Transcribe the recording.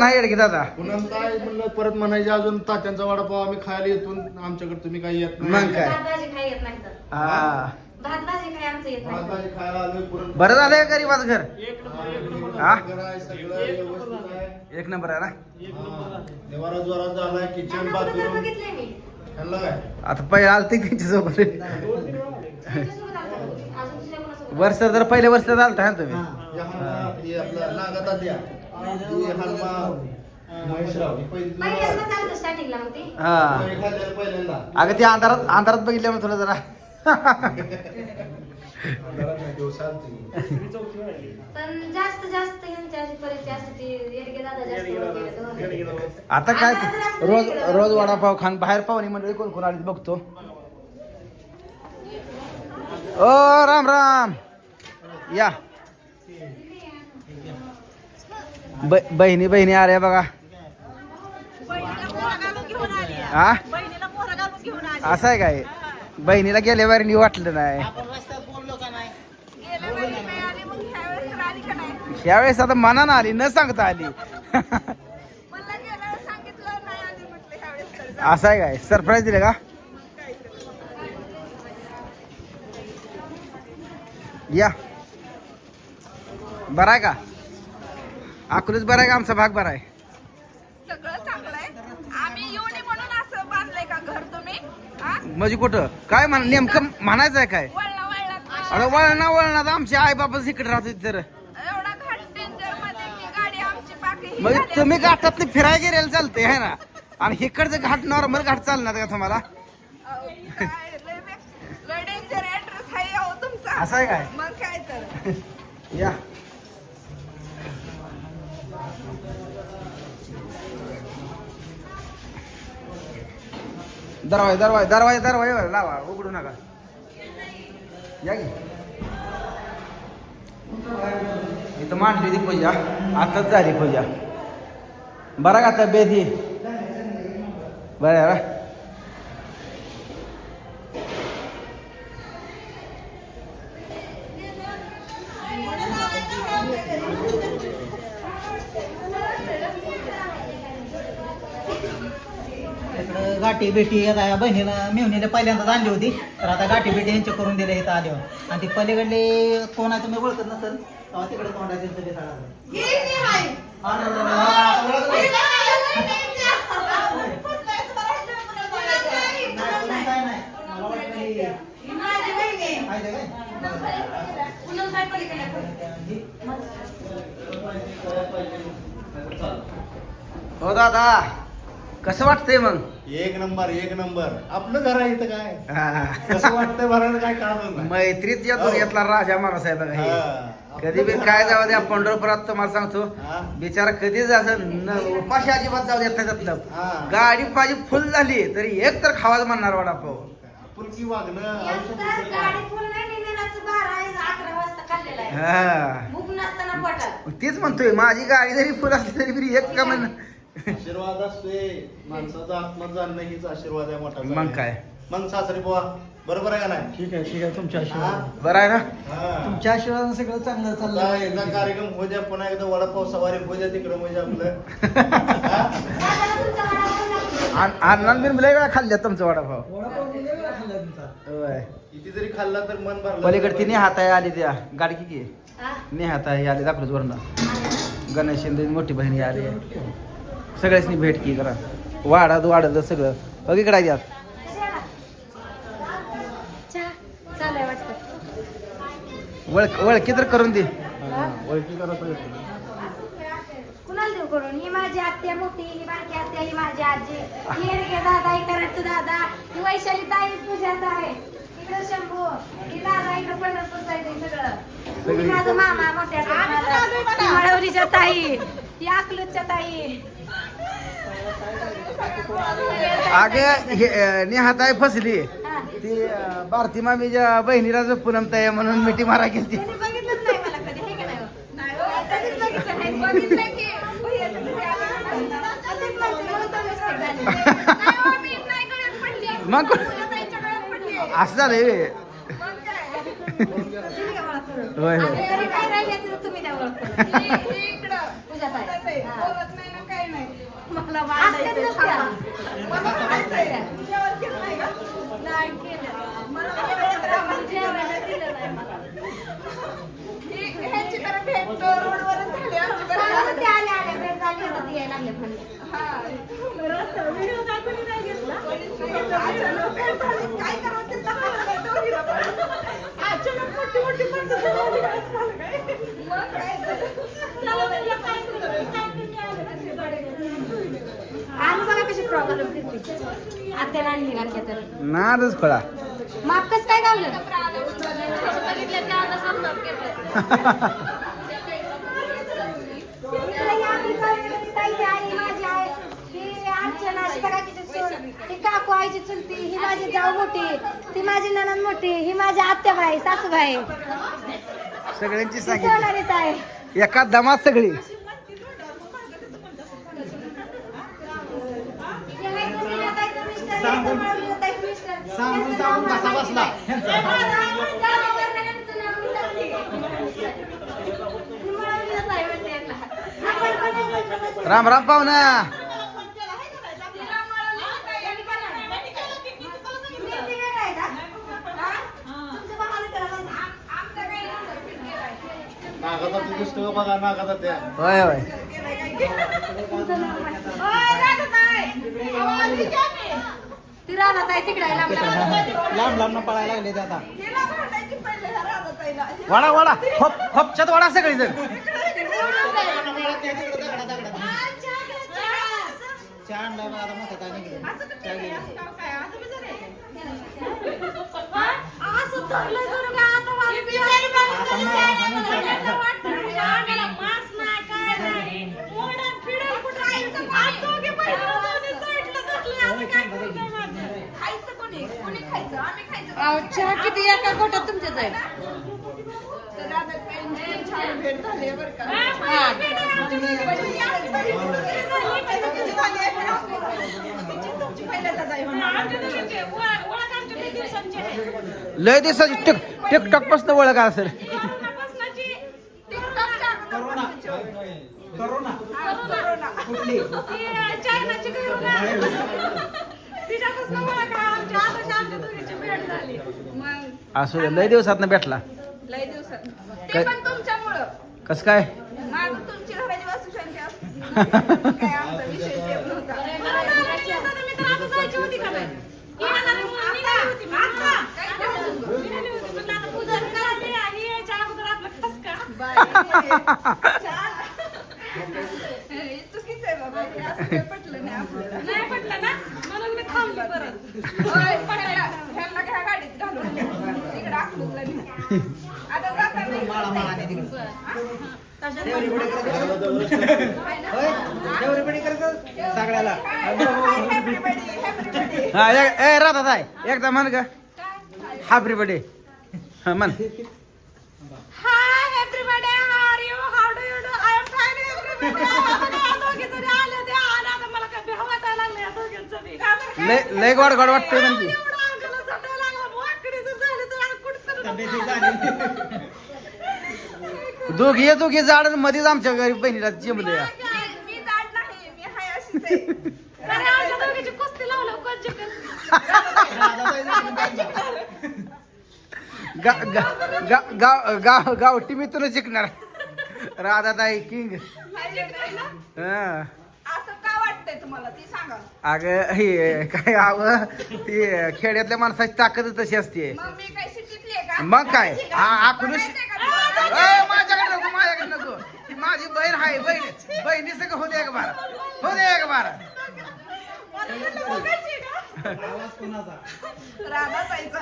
नाही येड की दादा? पुन्हा काय म्हणलं परत म्हणायचे अजून तात्यांचा वडापाव आम्ही खायला येतो आमच्याकडे तुम्ही काही येत मग नाही काय? भात भाजी खाय येत नाही तर. हा. भात भाजी खाय आमचं येत नाही भाजी खायला आलोय पुरण बरं झालंय गरीबाचं घर? हा? घर आहे, सगळं व्यवस्थित आहे. एक नंबर आहे ना? हा. निवारा जोरात झालाय किचन त्यांना बाथरूम बघितलंय मी? त्यांना काय? आता पहिले आलते त्यांच्यासोबत. त्यांच्यासोबत आलता. का तुम्ही? अजून दुसऱ्या कोणासोबत? वर्ष तर पहिले वर्ष आलता ना तुम्ही? या हनुमा- हे आपलं नागात द्या चालतं स्टार्टिंगला मग ते. हा. अगं ते अंधारात अंधारात बघितल्यामुळे तुला जरा. जरा. पण जास्त जास्त येडगे दादा जास्त वगैरे दोन. आता काय? रोज रोज वडापाव खान बाहेर पाहुणे मंडळी कोण कोण आली बघतो. ओ राम राम. या. ब- बहिणी बहिणी आल्या बघा. हा असं आहे काय? बहिणीला गेल्या वारी वाटलं नाही. यावेळेस आता मनानं आली न सांगता आली. असं आहे काय? सरप्राईज दिले का? या. बरं आहे का? अकलूच बरा आहे का? आमचा भाग बरा आहे. सगळं चांगलं आहे. आम्ही म्हणून असं बांधलंय का घर तुम्ही? हा? म्हणजे कुठं? काय म्हण नेमकं म्हणायचं आहे काय? वळला वळला अगं वळणा वळणात आमचे आई बाबा इकडे राहत होते तर एवढा घाट डेंजरमध्ये की गाडी आमची पाकी मग तुम्ही घाटातले फिरायला गेलेलं चालते है ना? आणि इकडचं घाट नॉर्मल घाट चालणार का तुम्हाला? डेंजर ऍड्रेस आहे अहो तुमचा. असं आहे काय? मग काय तर. या. दरवाजा दरवाजा दरवाजा दरवाजा लावा उघडू नका. या की? इथं मांडली ती पूजा. आताच झाली पूजा. बरं का तब्येत ही? बरं गाठी बेटी आता या बहिणीनं मेहनीला पहिल्यांदाच आणली होती. तर आता गाठी बेटी यांच्या करून दिल्या इथं आल्यावर. आणि ती पलीकडले कोण आहे तुम्ही ओळखत नसेल तेव्हा तिकडे कोण हो दादा. कसं वाटतंय मग? एक नंबर एक नंबर. आपलं घर आहे इथं काय? हा. कसं वाटतंय भरायला काय काम नाही मैत्रीत या दुनियातला राजा माणूस आहे बघा हे. हा. कधी बी काय जाऊ द्या पंढरपुरात तुम्हाला सांगतो. हा. बिचारा कधीच असं न- उपाशी अजिबात जाऊ देत नाही हा. त्यातलं गाडी माझी फुल झाली तरी एक तर खावाच म्हणणार वडापाव आपुलकी वागणं एकतर आयुष्यात गाडी फुल नाही निघण्याचं बारा आहे, अकरा वाजता खाल्लेला आहे. हा. भूक नसताना पोटात. तेच म्हणतोय माझी गाडी जरी फुल असली तरी बी एक का म्हण आशीर्वाद असतोय. माणसाचा आत्मा जाणणं हीच आशीर्वाद आहे मोठा मग काय? मग सासरी बुवा बरोबर आहे का नाही? ठीक आहे ठीक आहे. तुमच्या? आशीर्वाद. बरं आहे ना? हा. तुमच्या आशीर्वादानं सगळं चांगलं आता चाललं एकदा कार्यक्रम होऊ द्या पुन्हा एकदा वडापाव सवारी होऊ द्या तिकडं म्हणजे आपलं. हा? दादाला तुमचा वडापाव लागतो. अण्णान बिन लय वेळा खाल्ल्या तुमचा वडापाव. वडापाव किती वेळा खाल्ला तुमचा. होय. किती जरी खाल्ला तर मन भरलं पलीकडे ती नेहात आहे आली त्या गाडी किती हा? नेहात आहे आली दाखलच वरनं गणेश शिंदे मोठी बहिणी आली. सगळ्यासनी भेट की जरा. वाढत वाढत सगळं. बघ इकडे वाटतं. वळख वळखी तर करून दे. हा? कुणाला देऊ करून? ही माझी आत्या मोठी ही बारकी आत्या ही माझी आजी. ही दादा ही कराडचं दादा. ही वैशाली ताई तुझ्याच आहे. इकडं शंभू. ही दादा इकडं सगळं. माझं मामा मोठ्या मळवलीच्या ताई. ही अकलूजच्या ताई. अगं हे आहे फसली. ती भारती मामीच्या बहिणीला जो पूनम ताई आहे म्हणून मिठी मारा गेली त्यांनी बघितलंच नाही मला कधी हे हो? नाही हो. मग. असं झालंय? होय, होय. ही- ही हा. बोलत नाही मला मोठी मोठी माणसं जमली काय झालं काय? मग काय झालं? आणि बघा कशी प्रॉब्लेम फिरते आत्याला आणली आणल्या तर नादच खोळा. माप कसं काय गावलं? ही ही ही काकू आईची चुलती ही माझी जाऊ मोठी ती माझी ननद मोठी ही माझी आत्याबाई सासूबाई सगळ्यांची ती सांगितली. सोनाली ताई एका दमात सगळी. सांगून- सांगून सांगून कसा बसला राम राम पाहुणा नागात दिसतो बघा नागात त्या होय होय ती राहणार आहे तिकडे लांब. लांब न पळायला लागले ते आता. वाडा वाडा. खोप खोपच्यात वाडा सगळी जण. असं धरलं जर का आता मला बिचारी बाई मला वाटतं मास नाही काय नाही ओढा फिडा कुठं आईचं पाय दोघे बैल दोन्ही साईडला धरले आता काय करू काय माझं खायचं कोणी कोणी खायचं आम्ही खायचं चहा किती? एका गोट्यात तुमच्या जाईल. तर राधाताईंची छान भेट झाली आहे असू दे लय दिवसात भेटला लय दिवसात ते काय- पण तुमच्यामुळं कस काय माझं तुमची घराची वास्तू शांती असते काय आमचा विषय येत नव्हता हे चुकीचं आहे बाबा हे असं काही पटलं नाही आपल्याला नाही सगळ्याला Everybody, everybody. हा ए- ए राधा ताई एकदा म्हण ग हाबरी बडे हा म्हण Hi everybody, how are you? How do you do? I am fine everybody. या दोघी जणी आल्या त्या आणि आता मला काय भ्याव वाटायला लागलं या दोघींचं बी. लय लय गोड गोड तब्येती झाली दोघी ये दोघी जाड मध्येच आमच्या घरी बहिणीला जिंबले या मी जाड नाही मी हाय अशीच आहे. अरे आमच्या दोघीची कुस्ती लावलं कोण जिंकल? गा- गा- गा- गाव गाव गावठी मी तुला शिकणार राधाताई किंग. हा. तुम्हाला ती सांगा. अगं हे काय हवं ते खेड्यातल्या माणसाची ताकदच तशी असते. मग मी काय सिटीतली आहे का? मग काय? आ- आखून बघायचंय का तुम्हाला? ए, माझ्याकडे नको माझ्याकडे नको. ती माझी बहीण आहे बहीण. बहिणी सगळं होते एक बार. होते एक बार. आवाज कोणाचा? राधा ताईचा